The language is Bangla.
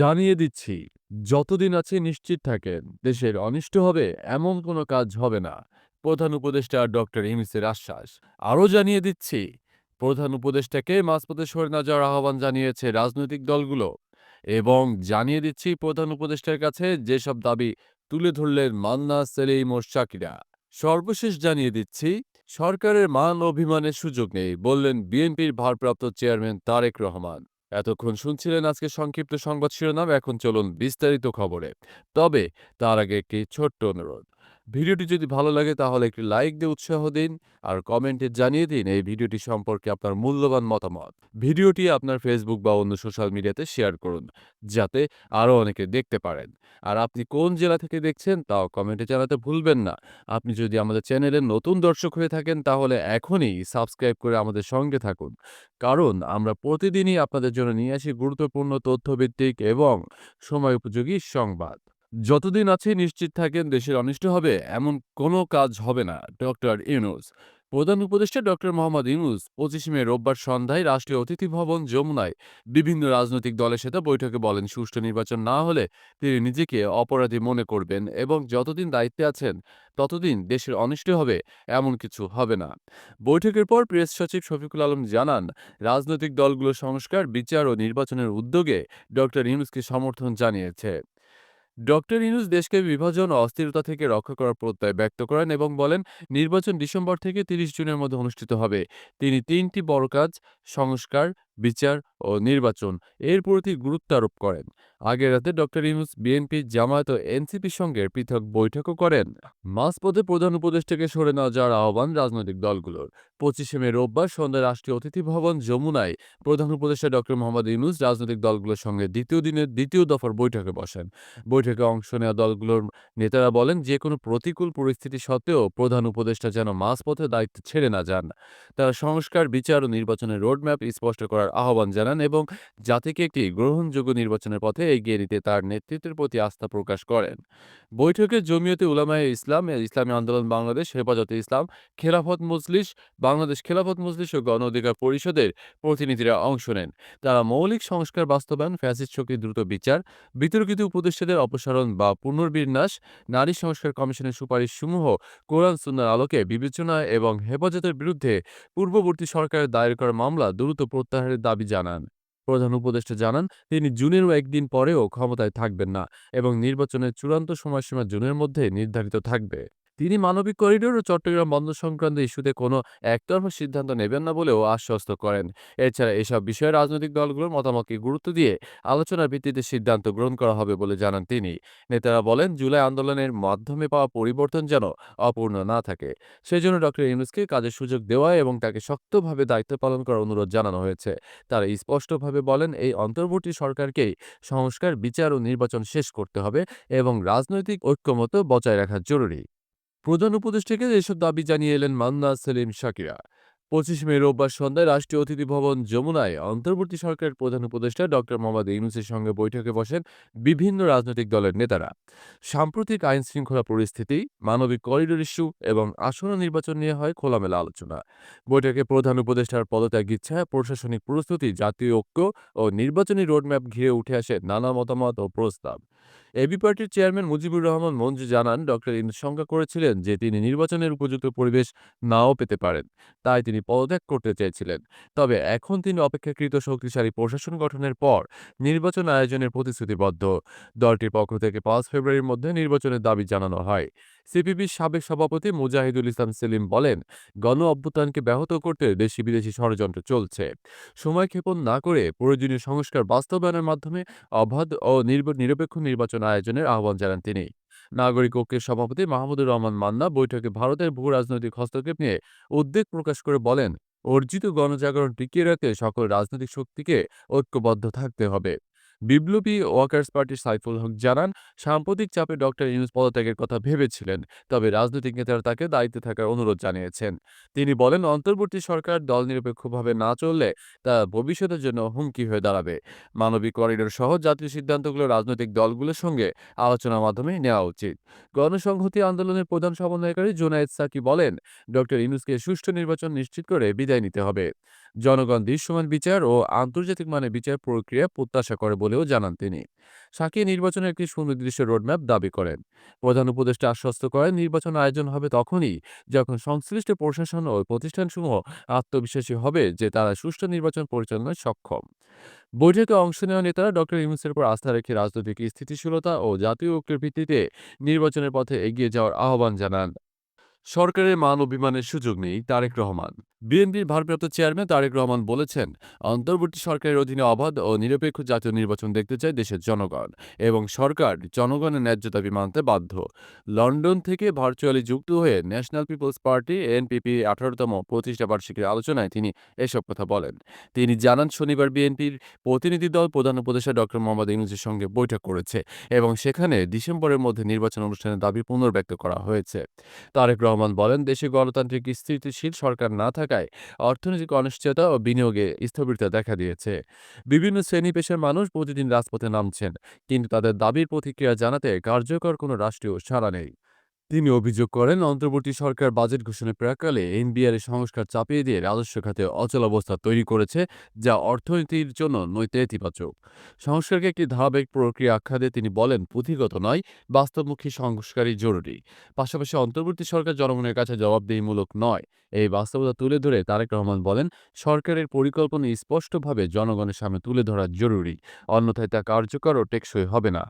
জানিয়ে দিচ্ছি, যতদিন আছে নিশ্চিত থাকেন, দেশের অনিষ্ট হবে এমন কোনো কাজ হবে না। প্রধান উপদেষ্টা ডক্টর ইউনূসের আশ্বাস। আরও জানিয়ে দিচ্ছি, প্রধান উপদেষ্টাকে মাঝপথে সরে না যাওয়ার আহ্বান জানিয়েছে রাজনৈতিক দলগুলো এবং জানিয়ে দিচ্ছি প্রধান উপদেষ্টার কাছে যেসব দাবি তুলে ধরলেন মান্না সেলিম ও শাকিরা। সর্বশেষ জানিয়ে দিচ্ছি, সরকারের মান অভিমানের সুযোগ নেই বললেন বিএনপির ভারপ্রাপ্ত চেয়ারম্যান তারেক রহমান। এতক্ষণ শুনছিলেন আজকে সংক্ষিপ্ত সংবাদ শিরোনাম, এখন চলুন বিস্তারিত খবরে। তবে, তার আগে একটি ছোট্ট অনুরোধ। ভিডিওটি যদি ভালো লাগে তাহলে একটি লাইক দিয়ে উৎসাহ দিন আর কমেন্টে জানিয়ে দিন এই ভিডিওটি সম্পর্কে আপনার মূল্যবান মতামত। ভিডিওটি আপনার ফেসবুক বা অন্য সোশ্যাল মিডিয়াতে শেয়ার করুন, যাতে আরও অনেকে দেখতে পারেন। আর আপনি কোন জেলা থেকে দেখছেন তাও কমেন্টে জানাতে ভুলবেন না। আপনি যদি আমাদের চ্যানেলের নতুন দর্শক হয়ে থাকেন তাহলে এখনই সাবস্ক্রাইব করে আমাদের সঙ্গে থাকুন। কারণ আমরা প্রতিদিনই আপনাদের জন্য নিয়ে আসি গুরুত্বপূর্ণ তথ্যভিত্তিক এবং সময় উপযোগী সংবাদ। যতদিন আছে নিশ্চিত থাকেন দেশের অনিষ্ট হবে, এমন কোনো কাজ হবে না। ডক্টর ইউনুস, প্রধান উপদেষ্টা ডক্টর মোহাম্মদ ইউনুস পঁচিশে মে রোববার সন্ধ্যায় রাষ্ট্রীয় অতিথি ভবন যমুনায় বিভিন্ন রাজনৈতিক দলের সাথে বৈঠকে বলেন, সুষ্ঠু নির্বাচন না হলে তিনি নিজেকে অপরাধী মনে করবেন এবং যতদিন দায়িত্বে আছেন, ততদিন দেশের অনিষ্ট হবে, এমন কিছু হবে না। বৈঠকের পর প্রেস সচিব শফিকুল আলম জানান, রাজনৈতিক দলগুলো সংস্কার, বিচার ও নির্বাচনের উদ্যোগে ডক্টর ইউনুসকে সমর্থন জানিয়েছে। ডক্টর ইনুস দেশকে বিভাজন ও অস্থিরতা থেকে রক্ষা করার প্রত্যয় ব্যক্ত করেন এবং বলেন, নির্বাচন ডিসেম্বর থেকে তিরিশ জুনের মধ্যে অনুষ্ঠিত হবে। তিনি তিনটি বড় কাজ, সংস্কার বিচার ও নির্বাচন। এর প্রতি গুরুত্ব আরোপ করেন। আগের রাতে ডক্টর ইউনুস বিএনপি জামায়াত ও এনসিপির সঙ্গে পৃথক বৈঠকও করেন। মাঝপথে প্রধান উপদেষ্টাকে সরে না যাওয়ার আহ্বান রাজনৈতিক দলগুলোর। পঁচিশে মে রোববার সন্ধ্যায় রাষ্ট্রীয় অতিথি ভবন যমুনায় প্রধান উপদেষ্টা ডক্টর মোহাম্মদ ইউনুস রাজনৈতিক দলগুলোর সঙ্গে দ্বিতীয় দিনের দ্বিতীয় দফার বৈঠকে বসেন। বৈঠকে অংশ নেওয়া দলগুলোর নেতারা বলেন যে কোনো প্রতিকূল পরিস্থিতি সত্ত্বেও প্রধান উপদেষ্টা যেন মাঝপথে দায়িত্ব ছেড়ে না যান। তারা সংস্কার, বিচার ও নির্বাচনের রোডম্যাপ স্পষ্ট করার আহ্বান জানান এবং জাতিকে একটি গ্রহণযোগ্য নির্বাচনের পথে এগিয়ে নিতে তার নেতৃত্বের প্রতি আস্থা প্রকাশ করেন। বৈঠকে জমিয়তে উলামায়ে ইসলাম, ইসলামী আন্দোলন বাংলাদেশ, হেফাজতে ইসলাম, খেলাফত মজলিস, বাংলাদেশ খেলাফত মজলিস ও গণ অধিকার পরিষদের প্রতিনিধিরা অংশ নেন। তারা মৌলিক সংস্কার বাস্তবায়ন, ফ্যাসিস্ট শক্তির দ্রুত বিচার, বিতর্কিত উপদেষ্টাদের অপসারণ বা পুনর্বিন্যাস, নারী সংস্কার কমিশনের সুপারিশসমূহ, কোরআন সুন্নার আলোকে বিবেচনা এবং হেফাজতের বিরুদ্ধে পূর্ববর্তী সরকারের দায়ের করা মামলা দ্রুত প্রত্যাহারের দাবি জানান। প্রধান উপদেষ্টা জানান, তিনি জুনেরও একদিন পরেও ক্ষমতায় থাকবেন না এবং নির্বাচনের চূড়ান্ত সময়সীমা জুনের মধ্যে নির্ধারিত থাকবে। তিনি মানবিক করিডোর ও চট্টগ্রাম বন্দর সংক্রান্ত ইস্যুতে কোনো একতরফা সিদ্ধান্ত নেবেন না বলেও আশ্বস্ত করেন। এছাড়া এসব বিষয়ে রাজনৈতিক দলগুলোর মতামতকে গুরুত্ব দিয়ে আলোচনার ভিত্তিতে সিদ্ধান্ত গ্রহণ করা হবে বলে জানান তিনি। নেতারা বলেন, জুলাই আন্দোলনের মাধ্যমে পাওয়া পরিবর্তন যেন অপূর্ণ না থাকে। সেজন্য ডক্টর ইউনুসকে কাজের সুযোগ দেওয়া এবং তাকে শক্তভাবে দায়িত্ব পালন করার অনুরোধ জানানো হয়েছে। তারা স্পষ্টভাবে বলেন, এই অন্তর্বর্তী সরকারকেই সংস্কার, বিচার ও নির্বাচন শেষ করতে হবে এবং রাজনৈতিক ঐক্যমত বজায় রাখা জরুরি। প্রধান উপদেষ্টাকে এসব দাবি জানিয়ে এলেন মান্না সেলিম শাকিরা। পঁচিশ মে রোববার সন্ধ্যায় রাষ্ট্রীয় অতিথি ভবন যমুনায় অন্তর্বর্তী সরকারের প্রধান উপদেষ্টা ডক্টর মোহাম্মদ ইউনুসের সঙ্গে বৈঠকে বসেন বিভিন্ন রাজনৈতিক দলের নেতারা। সাম্প্রতিক আইন শৃঙ্খলা পরিস্থিতি, মানবিক করিডোর ইস্যু এবং আসন্ন নির্বাচন নিয়ে হয় খোলামেলা আলোচনা। বৈঠকে প্রধান উপদেষ্টার পদত্যাগ ইচ্ছা, প্রশাসনিক প্রস্তুতি, জাতীয় ঐক্য ও নির্বাচনী রোডম্যাপ ঘিরে উঠে আসে নানা মতামত ও প্রস্তাব। এবি পার্টির চেয়ারম্যান মুজিবুর রহমান মঞ্জু জানান, ডক্টর ইউনুস শঙ্কা করেছিলেন যে তিনি নির্বাচনের উপযুক্ত পরিবেশ নাও পেতে পারেন। তাই তিনি পদত্যাগ করতে চেয়েছিলেন। তবে এখন তিনি অপেক্ষাকৃত শক্তিশালী প্রশাসন গঠনের পর নির্বাচন আয়োজনের প্রতিশ্রুতিবদ্ধ। দলটির পক্ষ থেকে পাঁচ ফেব্রুয়ারির মধ্যে নির্বাচনের দাবি জানানো হয়। সিপিবির সাবেক সভাপতি মুজাহিদুল ইসলাম সেলিম বলেন, গণ অভ্যুত্থানকে ব্যাহত করতে দেশি বিদেশি ষড়যন্ত্র চলছে। সময়ক্ষেপণ না করে প্রয়োজনীয় সংস্কার বাস্তবায়নের মাধ্যমে অবাধ ও নিরপেক্ষ নির্বাচন আয়োজনের আহ্বান জানান তিনি। নাগরিক ঐক্যের সভাপতি মাহমুদুর রহমান মান্না বৈঠকে ভারতের ভূ রাজনৈতিক হস্তক্ষেপ নিয়ে উদ্বেগ প্রকাশ করে বলেন, অর্জিত গণজাগরণ টিকিয়ে রাখতে সকল রাজনৈতিক শক্তিকে ঐক্যবদ্ধ থাকতে হবে। বিপ্লবী ওয়ার্কার্স পার্টির সাইফুল হক জানান, সাম্প্রতিক চাপে ডক্টর ইউনুস পদত্যাগের কথা ভেবেছিলেন, তবে রাজনৈতিক নেতারা তাকে দায়িত্বে থাকার অনুরোধ জানিয়েছেন। তিনি বলেন, অন্তর্বর্তী সরকার দল নিরপেক্ষভাবে না চললে তা ভবিষ্যতের জন্য হুমকি হয়ে দাঁড়াবে। মানবিক করিডোর সহ জাতীয় সিদ্ধান্তগুলো রাজনৈতিক দলগুলোর সঙ্গে আলোচনার মাধ্যমে নেওয়া উচিত। গণসংহতি আন্দোলনের প্রধান সমন্বয়কারী জোনায়েদ সাকি বলেন ডক্টর ইউনুসকে সুষ্ঠু নির্বাচন নিশ্চিত করে বিদায় নিতে হবে। জনগণ দৃশ্যমান বিচার ও আন্তর্জাতিক মানের বিচার প্রক্রিয়া প্রত্যাশা করে বলে বলেও জানান তিনি। সাকি নির্বাচনের একটি সুনির্দিষ্ট রোডম্যাপ দাবি করেন। প্রধান উপদেষ্টা আশ্বস্ত করেন, নির্বাচন আয়োজন হবে তখনই যখন সংশ্লিষ্ট প্রশাসন ও প্রতিষ্ঠানসমূহ আত্মবিশ্বাসী হবে যে তারা সুষ্ঠু নির্বাচন পরিচালনায় সক্ষম। বৈঠকে অংশ নেওয়া নেতারা ডক্টর ইউনূসের উপর আস্থা রেখে রাজনৈতিক স্থিতিশীলতা ও জাতীয় ঐক্যের ভিত্তিতে নির্বাচনের পথে এগিয়ে যাওয়ার আহ্বান জানান। সরকারের মান অভিমানের সুযোগ নেই, তারেক রহমান। বিএনপির ভারপ্রাপ্ত চেয়ারম্যান তারেক রহমান বলেছেন, অন্তর্বর্তী সরকারের অধীনে অবাধ ও নিরপেক্ষ জাতীয় নির্বাচন দেখতে চায় দেশের জনগণ এবং সরকার জনগণের ন্যায্য দাবি মানতে বাধ্য। লন্ডন থেকে ভার্চুয়ালি যুক্ত হয়ে ন্যাশনাল পিপলস পার্টি, এনপিপি আঠারোতম প্রতিষ্ঠা বার্ষিকীর আলোচনায় তিনি এসব কথা বলেন। তিনি জানান, শনিবার বিএনপির প্রতিনিধি দল প্রধান উপদেষ্টা ডক্টর মোহাম্মদ ইউনুসের সঙ্গে বৈঠক করেছে এবং সেখানে ডিসেম্বরের মধ্যে নির্বাচন অনুষ্ঠানের দাবি পুনর্ব্যক্ত করা হয়েছে। তারেক রহমান বলেন, দেশে গণতান্ত্রিক স্থিতিশীল সরকার না থাকায় অর্থনৈতিক অনিশ্চয়তা ও বিনিয়োগে স্থবিরতা দেখা দিয়েছে। বিভিন্ন শ্রেণি পেশার মানুষ প্রতিদিন রাজপথে নামছেন, কিন্তু তাদের দাবির প্রতিক্রিয়া জানাতে কার্যকর কোনো রাষ্ট্রীয় সাড়া নেই। তিনি অভিযোগ করেন, অন্তর্বর্তী সরকার বাজেট ঘোষণার প্রাকালে এনবিআর সংস্কার চাপিয়ে দিয়ে রাজস্ব খাতে অচলাবস্থা তৈরি করেছে, যা অর্থনীতির জন্য নৈতে ইতিবাচক। সংস্কারকে একটি ধারাবাহিক প্রক্রিয়া আখ্যা দিয়ে তিনি বলেন, পুঁথিগত নয়, বাস্তবমুখী সংস্কারই জরুরি। পাশাপাশি অন্তর্বর্তী সরকার জনগণের কাছে জবাবদিহিমূলক নয়। এই বাস্তবতা তুলে ধরে তারেক রহমান বলেন, সরকারের পরিকল্পনা স্পষ্টভাবে জনগণের সামনে তুলে ধরা জরুরি, অন্যথায় তা কার্যকর ও টেকসই হবে না।